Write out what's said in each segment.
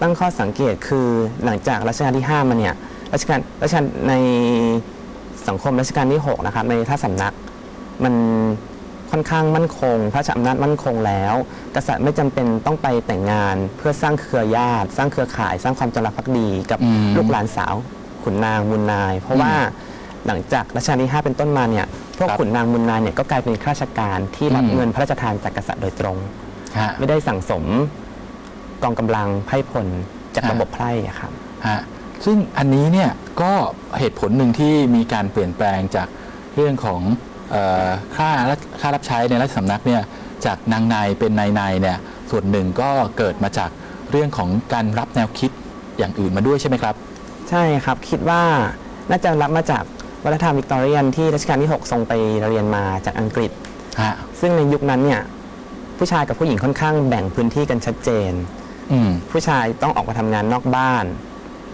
ตั้งข้อสังเกตคือหลังจากรัชกาลที่ 5 มาเนี่ยรัชกาลรัชกาลในสังคมรัชกาลที่ 6 นะครับในท่าสำนักมันค่อนข้างมั่นคง พระราชอำนาจมั่นคงแล้ว กษัตริย์ไม่จำเป็นต้องไปแต่งงาน เพื่อสร้างเครือญาติ สร้างเครือข่าย สร้างความจงรักภักดีกับอืมลูกหลานสาวขุนนางมุนนาย เพราะว่าหลังจากรัชกาลที่ 5 เป็นต้นมาเนี่ยพวกครับขุนนางมุนนายเนี่ยก็กลายเป็นข้าราชการที่รับอืมเงินพระราชทานจากกษัตริย์โดยตรงฮะไม่ได้สั่งสม กองกำลังไพร่พลจากฮะระบบไพร่อะครับฮะซึ่งอันนี้เนี่ยก็เหตุผลหนึ่งที่มีการเปลี่ยนแปลงจากเรื่องของเออค่ารัฐค่ารับใช้ในราชสำนักเนี่ยจากนางในเป็นนายในเนี่ยส่วนหนึ่งก็เกิดมาจากเรื่องของการรับแนวคิดอย่างอื่นมาด้วยใช่ไหมครับ ใช่ครับคิดว่าน่าจะรับมาจากวัฒนธรรมวิกตอเรียนที่รัชกาลที่ 6 ทรงไปเรียนมาจากอังกฤษฮะซึ่งในยุคนั้นเนี่ยผู้ชายกับผู้หญิงค่อนข้างแบ่งพื้นที่กันชัดเจน อืม ผู้ชายต้องออกมาทำงานนอกบ้าน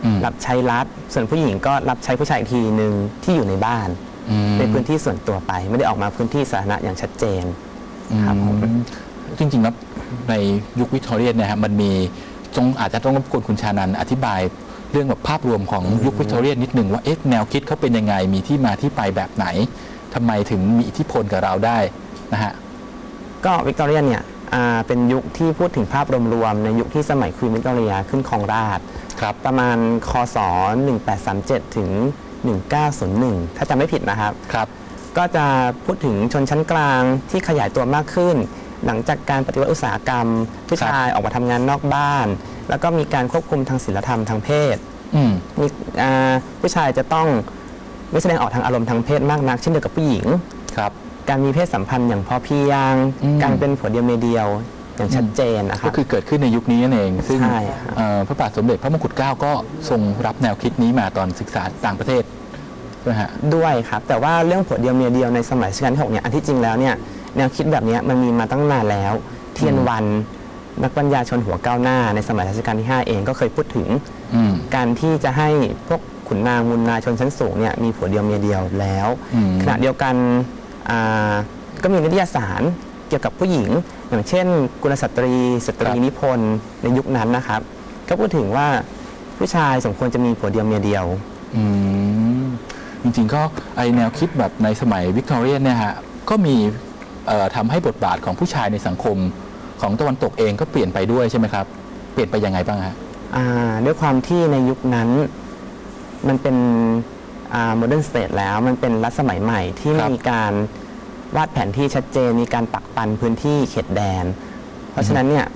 อืม รับใช้รัฐ ส่วนผู้หญิงก็รับใช้ผู้ชายอีกทีหนึ่งที่อยู่ในบ้าน อืมในพื้นที่ส่วนตัวไป ไม่ได้ออกมาพื้นที่สาธารณะอย่างชัดเจน ครับผม อืมจริงๆแล้วในยุควิกตอเรียนเนี่ยฮะมันมีจงอาจจะต้องรบกวนคุณชานันอธิบายเรื่องแบบภาพรวมของยุควิกตอเรียนนิดหนึ่งว่าเอ๊ะแนวคิดเขาเป็นยังไงมีที่มาที่ไปแบบไหนทำไมถึงมีอิทธิพลกับเราได้นะฮะ ก็วิกตอเรียนเนี่ยอ่า เป็นยุคที่พูดถึงภาพรวมๆในยุคที่สมัยควีนวิกตอเรียขึ้นครองราชย์ครับประมาณคศ 1837 ถึง 1901 ถ้าจำไม่ผิดนะครับครับ ก็จะพูดถึงชนชั้นกลางที่ขยายตัวมากขึ้น หลังจากการปฏิวัติอุตสาหกรรม ผู้ชายออกมาทำงานนอกบ้าน แล้วก็มีการควบคุมทางศีลธรรมทางเพศอืมมีอ่าผู้ชายจะต้องไม่แสดงออกทางอารมณ์ทางเพศมากนัก เช่นเดียวกับผู้หญิงครับ การมีเพศสัมพันธ์อย่างพอเพียง อืม การเป็นผัวเดียวเมียเดียวอย่างชัดเจนนะครัก็บ คือเกิดขึ้นในยุคนี้นั่นเอง ซึ่งใช่ครับ เอ่อพระบาทสมเด็จพระมงกุฎเกล้าก็ทรงรับแนวคิดนี้มาตอนศึกษาต่างประเทศใช่ไหมฮะ ด้วยครับ แต่ว่าเรื่องผัวเดียวเมียเดียวในสมัยรัชกาลที่หกเนี่ยอันที่จริงแล้วเนี่ยแนวคิดแบบเนี้ยมันมีมาตั้งนานแล้ว เทียนวัน นักปัญญาชนหัวก้าวหน้า ในสมัยรัชกาลที่ 5 เองก็เคยพูดถึง อืม การที่จะให้พวกขุนนางมุนนายชนชั้นสูงเนี่ยมีผัวเดียวเมียเดียวแล้ว อืม ขณะเดียวกันอ่า ก็มีนิตยสารเกี่ยวกับผู้หญิง อย่างเช่น กุลสตรี สตรีนิพนธ์ในยุคนั้นนะครับ ก็พูดถึงว่าผู้ชายสมควรจะมีผัวเดียวเมียเดียวอืมจริงๆก็ไอแนวคิดแบบในสมัยวิกตอเรียนเนี่ยฮะก็มีเอ่อทำให้บทบาทของผู้ชายในสังคมของตะวันตกเองก็เปลี่ยนไปด้วยใช่ไหมครับ เปลี่ยนไปยังไงบ้างฮะอ่าด้วยความที่ในยุคนั้นมันเป็น โมเดิร์นสเตทแล้วมันเป็นรัฐสมัยใหม่ที่ครับ มีการวาดแผนที่ชัดเจน มีการปักปันพื้นที่เขตแดน เพราะฉะนั้นเนี่ย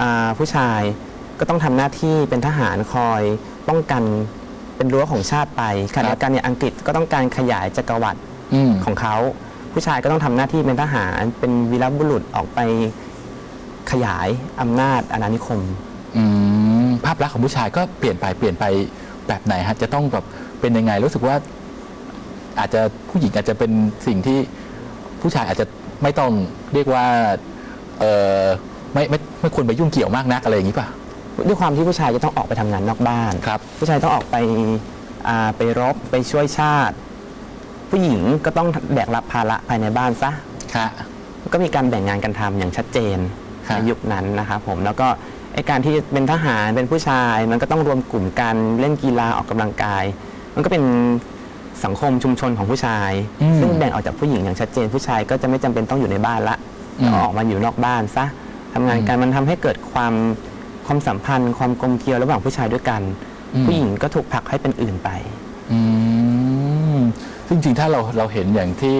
อ่าผู้ชายก็ต้องทำหน้าที่เป็นทหารคอยป้องกันเป็นรั้วของชาติไปขณะเดียวกันเนี่ยอังกฤษก็ต้องการขยายจักรวรรดิ อืม ของเขาผู้ชายก็ต้องทำหน้าที่เป็นทหารเป็นวีรบุรุษออกไปขยายอำนาจอาณานิคม อืมภาพลักษณ์ของผู้ชายก็เปลี่ยนไปเปลี่ยนไป แบบไหนฮะจะต้องแบบเป็นยังไง รู้สึกว่าอาจจะผู้หญิงอาจจะเป็นสิ่งที่ผู้ชายอาจจะไม่ต้องเรียกว่าเออไม่ไม่ไม่ควรไปยุ่งเกี่ยวมากนักอะไรอย่างนี้ป่ะด้วยความที่ผู้ชายจะต้องออกไปทำงานนอกบ้าน ครับ ผู้ชายต้องออกไปอ่าไปรบไปช่วยชาติ ผู้หญิงก็ต้องแบกรับภาระภายในบ้านซะ ค่ะ ก็มีการแบ่งงานกันทำอย่างชัดเจนครับ ในยุคนั้นนะครับผมแล้วก็ ไอการที่เป็นทหารเป็นผู้ชาย มันก็ต้องรวมกลุ่มกันเล่นกีฬาออกกำลังกาย มันก็เป็นสังคมชุมชนของผู้ชายอืมซึ่งแบ่งออกจากผู้หญิงอย่างชัดเจน ผู้ชายก็จะไม่จำเป็นต้องอยู่ในบ้านละอืมออกมาอยู่นอกบ้านซะทำงานกันมันทำให้เกิดความความสัมพันธ์ ความกลมเกลียวระหว่างผู้ชายด้วยกัน ผู้หญิงก็ถูกผลักให้เป็นอื่นไปอืมซึ่งจริงๆถ้าเราเราเห็นอย่างที่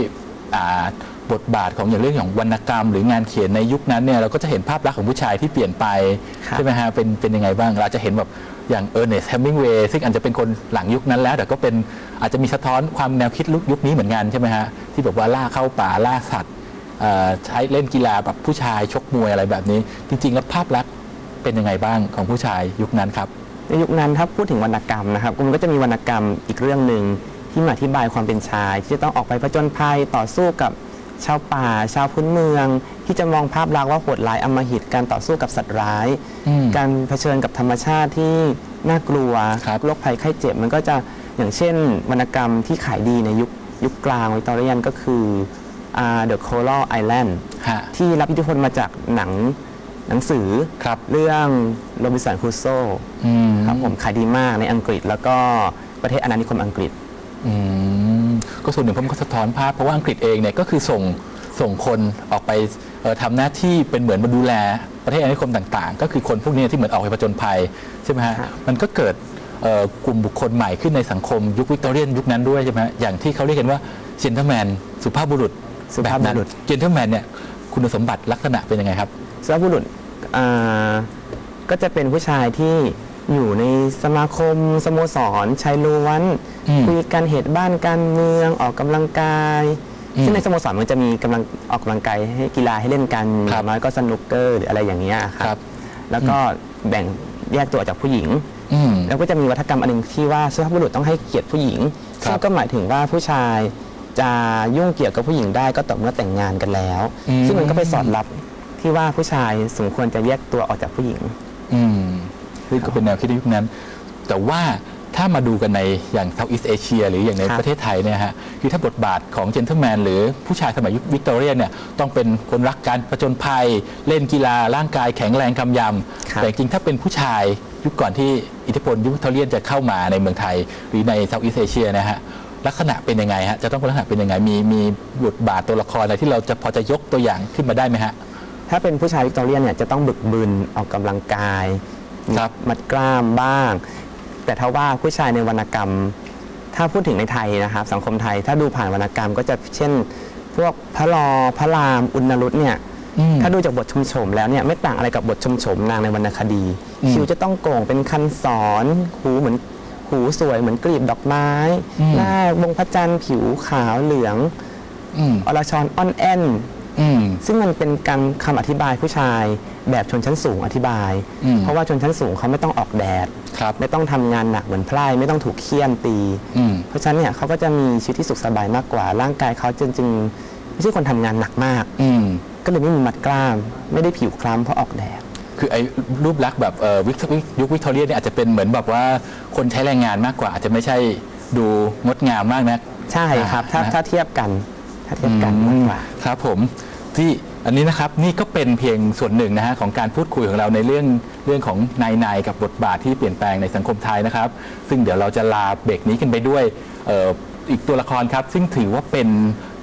อ่า บทบาทของอย่างเรื่องของวรรณกรรม หรืองานเขียนในยุคนั้นเนี่ยเราก็จะเห็นภาพลักษณ์ของผู้ชายที่เปลี่ยนไปครับใช่ไหมฮะเป็นเป็นยังไงบ้างเราจะเห็นแบบอย่างเออร์เนสต์แฮมมิงเวย์ซึ่งอาจจะเป็นคนหลังยุคนั้นแล้ว แต่ก็เป็นอาจจะมีสะท้อนความแนวคิดลุกยุคนี้เหมือนกันใช่ไหมฮะที่แบบว่าล่าเข้าป่าล่าสัตว์เอ่อใช้เล่นกีฬาแบบผู้ชายชกมวยอะไรแบบนี้ จริง ๆ แล้วภาพลักษณ์เป็นยังไงบ้างของผู้ชายยุคนั้นครับในยุคนั้นถ้าพูดถึงวรรณกรรมนะครับมันก็จะมีวรรณกรรมอีกเรื่องหนึ่งที่มาอธิบายความเป็นชาย ที่จะต้องออกไปผจญภัยต่อสู้กับ ชาวป่า ชาวพื้นเมือง ที่จะมองภาพลักษณ์ว่าโหดร้ายอำมหิตการต่อสู้กับสัตว์ร้ายอืมการเผชิญกับธรรมชาติที่น่ากลัวครับโรคภัยไข้เจ็บมันก็จะอย่างเช่น วรรณกรรมที่ขายดีในยุคยุคกลางวิกตอเรียนก็คือ uh, The Coral Island ฮะที่รับอิทธิพลมาจากหนังหนังสือครับเรื่องโรบินสันครูโซอืมครับผมขายดีมากในอังกฤษ แล้วก็ประเทศอาณานิคมอังกฤษอืม ก็ส่วนหนึ่งเพราะมันก็สะท้อนภาพเพราะว่าอังกฤษเองเนี่ยก็คือส่งส่งคนออกไปเอ่อทำหน้าที่เป็นเหมือนมาดูแลประเทศอาณานิคมต่าง ๆ ก็คือคนพวกนี้ที่เหมือนออกไปผจญภัยใช่ไหมฮะครับมันก็เกิดเอ่อกลุ่มบุคคลใหม่ขึ้นในสังคมยุควิกตอเรียนยุคนั้นด้วยใช่ไหมฮะอย่างที่เขาเรียกกันว่าเจนเท l แมนสุภาพบุรุษสุภาพบุรุษเจนเท l แมนเนี่ยคุณสมบัติลักษณะเป็นยังไงครับสุภาพบุรุษอ่าก็จะเป็นผู้ชายที่ อยู่ในสมาคมสโมสรชายล้วนอืม คุยกันเหตุบ้านการเมืองออกกำลังกาย อืมซึ่งในสโมสรมันจะมีกำลังออกกำลังกายให้กีฬาให้เล่นกันครับอย่างน้อยก็สนุกเกอร์หรืออะไรอย่างเงี้ยคครัรับ บ แล้วก็แบ่งแยกตัวออกจากผู้หญิง อืม แล้วก็จะมีวัฒกรรมอันหนึงที่ว่าสุภาพบุรุษต้องให้เกียรติผู้หญิงครับซึ่งก็หมายถึงว่าผู้ชายจะยุ่งเกี่ยวกับผู้หญิงได้ก็ต่อเมื่อแต่งงานกันแล้ว อืม ซึ่งมันก็ไปสอดรับที่ว่าผู้ชายสมควรจะแยกตัวออกจากผู้หญิง อืม ซึ่งก็เป็นแนวคิดในยุคนั้น แต่ว่าถ้ามาดูกันในอย่างเซาท์อีสเอเชียหรืออย่างในครับประเทศไทยเนี่ยฮะคือถ้าบทบาทของเจน t l e แมนหรือผู้ชายสมัยยุควิกตอเรียนเนี่ยต้องเป็นคนรักการผจญภัย เล่นกีฬาร่างกายแข็งแรงกำยำครับแต่จริงๆถ้าเป็นผู้ชายยุคก่อนที่อิทธิพลยุควิกตอเรียนจะเข้ามาในเมืองไทย หรือในเซาท์อีสเอเชียนะฮะลักษณะเป็นยังไงฮะจะต้องเป็นลักษณะเป็นยังไงมีมีบทบาทตัวละครอะไรที่เราจะพอจะยกตัวอย่างขึ้นมาได้ไหมฮะถ้าเป็นผู้ชายวิกตอเรียนเนี่ยจะต้องบึกบึนออกกำลังกายมี ครับ มัดกล้ามบ้าง แต่ถ้าว่าผู้ชายในวรรณกรรม ถ้าพูดถึงในไทยนะครับ สังคมไทยถ้าดูผ่านวรรณกรรม ก็จะเช่น พวกพระลอพระรามอุณรุตเนี่ยอืมถ้าดูจากบทชมโฉมแล้วเนี่ยไม่ต่างอะไรกับบทชมโฉมนางในวรรณคดีอืมคิ้วจะต้องโก่งเป็นคันสอนหูเหมือนหูสวยเหมือนกลีบดอกไม้อืมหน้าวงพระจันทร์ผิวขาวเหลืองอืมอรชรอ่อนแอน อืม ซึ่งมันเป็นการคำอธิบายผู้ชายแบบชนชั้นสูงอธิบาย อืมเพราะว่าชนชั้นสูงเขาไม่ต้องออกแดด ครับ ไม่ต้องทำงานหนักเหมือนไพร่ไม่ต้องถูกเคี่ยนตี อืม เพราะฉะนั้นเนี่ยเขาก็จะมีชีวิตที่สุขสบายมากกว่า ร่างกายเขาจริงๆไม่ใช่คนทำงานหนักมาก อืม ก็เลยไม่มีมัดกล้าม ไม่ได้ผิวคล้ำเพราะออกแดด คือไอ้รูปลักษณ์แบบเอ่อวิกวิกยุควิกตอเรียเนี่ยอาจจะเป็นเหมือนแบบว่าคนใช้แรงงานมากกว่า อาจจะไม่ใช่ดูงดงามมากนะ ใช่ครับ ถ้าอ่านะถ้าเทียบกัน ถ้าเทียบกันมากกว่าครับผมที่อันนี้นะครับนี่ก็เป็นเพียงส่วนหนึ่งนะฮะของการพูดคุยของเราในเรื่องเรื่องของนายนายกับบทบาทที่เปลี่ยนแปลงในสังคมไทยนะครับ ซึ่งเดี๋ยวเราจะลาเบรกนี้กันไปด้วยอ,อีกตัวละครครับ ซึ่งถือว่าเป็น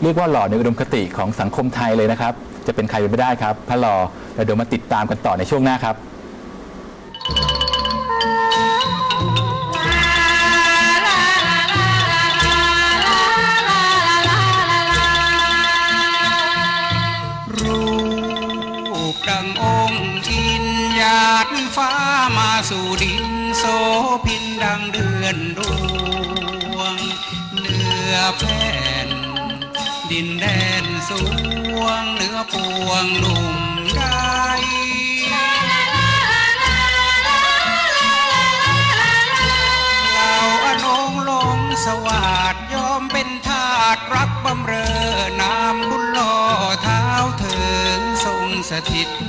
เรียกว่าหล่อในอุดมคติของสังคมไทยเลยนะครับ จะเป็นใครไปไม่ได้ครับพระหล่อแล้วเดี๋ยวมาติดตามกันต่อในช่วงหน้าครับ ปดังองค์อินหยาดฟ้ามาสู่ดินโสพินดังเดือนดวงเหนือแผ่น ดินแดนสวงเหนือปวงลุ่ม รงสถิตณ